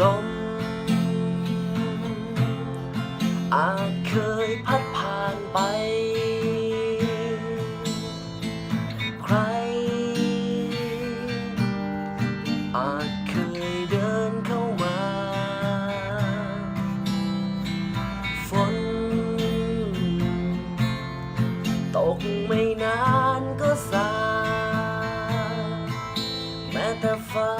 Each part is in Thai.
ลม อาจเคยพัดผ่านไป ใคร อาจเคยเดินเข้ามา ฝน ตกไม่นานก็สา แม้แต่ฟ้า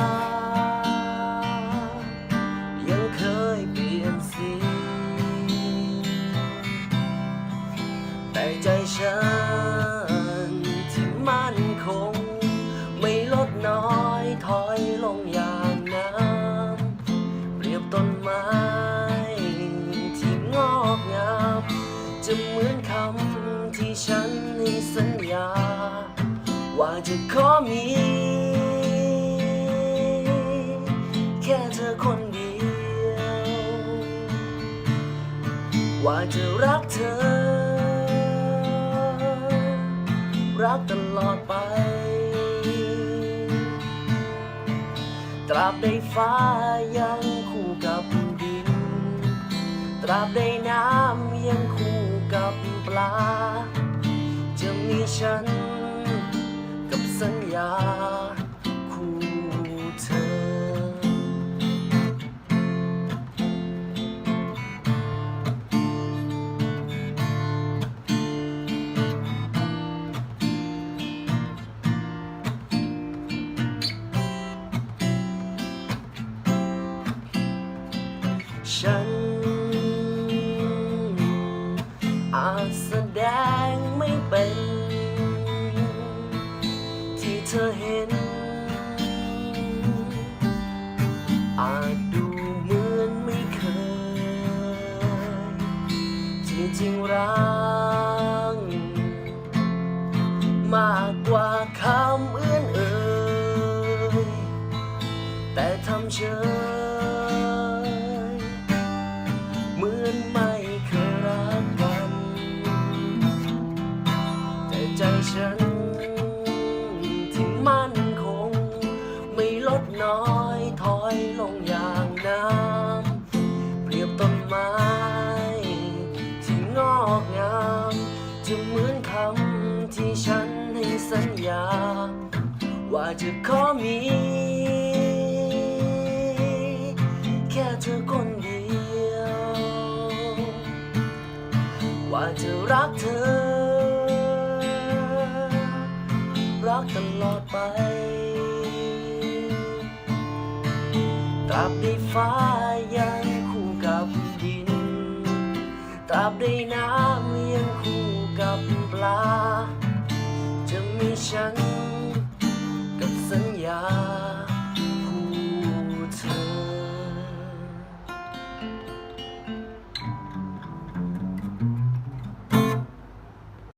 อยถอยลงอย่างน้ำเปรียบต้นไม้ ที่งอกงามจะเหมือนคำที่ฉันให้สัญญา ว่าจะขอมี แค่เธอคนเดียว ว่าจะรักเธอ รักตลอดไป บใดฟ้ายังคู่กับดิน ตราบใดน้ำยังคู่กับปลา จะมีฉัน ฉัน อาจแสดงไม่เป็น ที่เธอเห็น อาจดูเหมือนไม่เคย ที่จริงรักมากกว่าคำเอื้อนเอ่ยแต่ทำเฉย ว่าจะขอมี แค่เธอคนเดียว ว่าจะรักเธอ รักตลอดไปตราบใดฟ้ายังคู่กับดินตราบใดน้ำยังคู่กับปลา จะมีฉัน